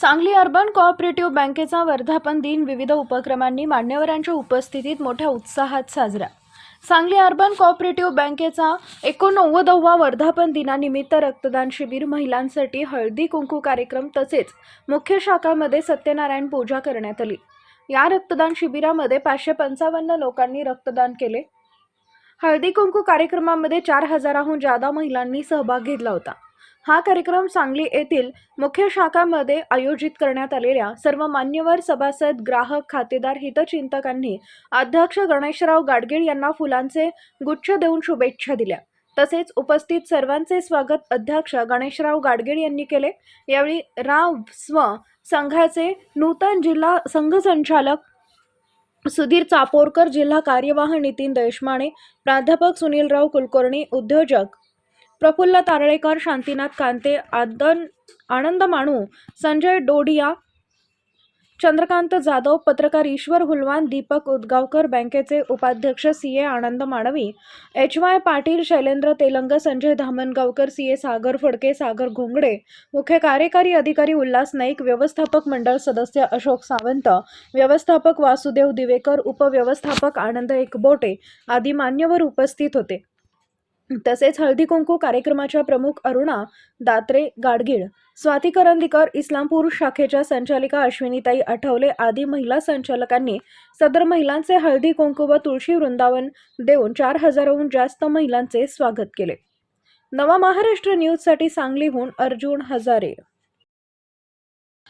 Sangli urban cooperative बँकेचा वर्धापन दिन विविध उपक्रमांनी मान्यवरांच्या उपस्थितीत मोठ्या उत्साहात साजरा. सांगली अर्बन कोऑपरेटिव्ह बँकेचा एकोणनव्वदवा वर्धापन दिनानिमित्त रक्तदान शिबिर महिलांसाठी हळदी कुंकू कार्यक्रम तसेच मुख्य शाखामध्ये सत्यनारायण पूजा करण्यात आली. या रक्तदान शिबिरामध्ये पाचशे पंचावन्न लोकांनी रक्तदान केले. हळदी कुंकू कार्यक्रमामध्ये चार हजाराहून जादा महिलांनी सहभाग घेतला होता. हा कार्यक्रम सांगली येथील मुख्य शाखामध्ये आयोजित करण्यात आलेल्या सर्व मान्यवर सभासद ग्राहक खातेदार हितचिंतकांनी अध्यक्ष गणेशराव गाडगीळ यांना फुलांचे गुच्छ देऊन शुभेच्छा दिल्या. तसेच उपस्थित सर्वांचे स्वागत अध्यक्ष गणेशराव गाडगीळ यांनी केले. यावेळी राव स्व संघाचे नूतन जिल्हा संघ संचालक सुधीर चापोरकर जिल्हा कार्यवाह नितीन देशमाने प्राध्यापक सुनीलराव कुलकर्णी उद्योजक प्रफुल्ल तारळेकर शांतीनाथ कांते आदन आनंद माणू संजय डोडिया चंद्रकांत जाधव पत्रकार ईश्वर हुलवान दीपक उदगावकर बँकेचे उपाध्यक्ष C A Anand Madvi H Y Patil Shailendra Telang Sanjay Dhamangaonkar C A Sagar Phadke Sagar Ghongde मुख्य कार्यकारी अधिकारी उल्हास नाईक व्यवस्थापक मंडळ सदस्य अशोक सावंत व्यवस्थापक वासुदेव दिवेकर उपव्यवस्थापक आनंद एकबोटे आदी मान्यवर उपस्थित होते. तसेच हळदी कुंकू कार्यक्रमाच्या प्रमुख अरुणा दात्रे गाडगीळ स्वाती करंदीकर इस्लामपूर शाखेच्या संचालिका अश्विनीताई आठवले आदी महिला संचालकांनी सदर महिलांचे हळदी कुंकू व तुळशी वृंदावन देऊन चार हजाराहून जास्त महिलांचे स्वागत केले. नवा महाराष्ट्र न्यूजसाठी सांगलीहून अर्जुन हजारे.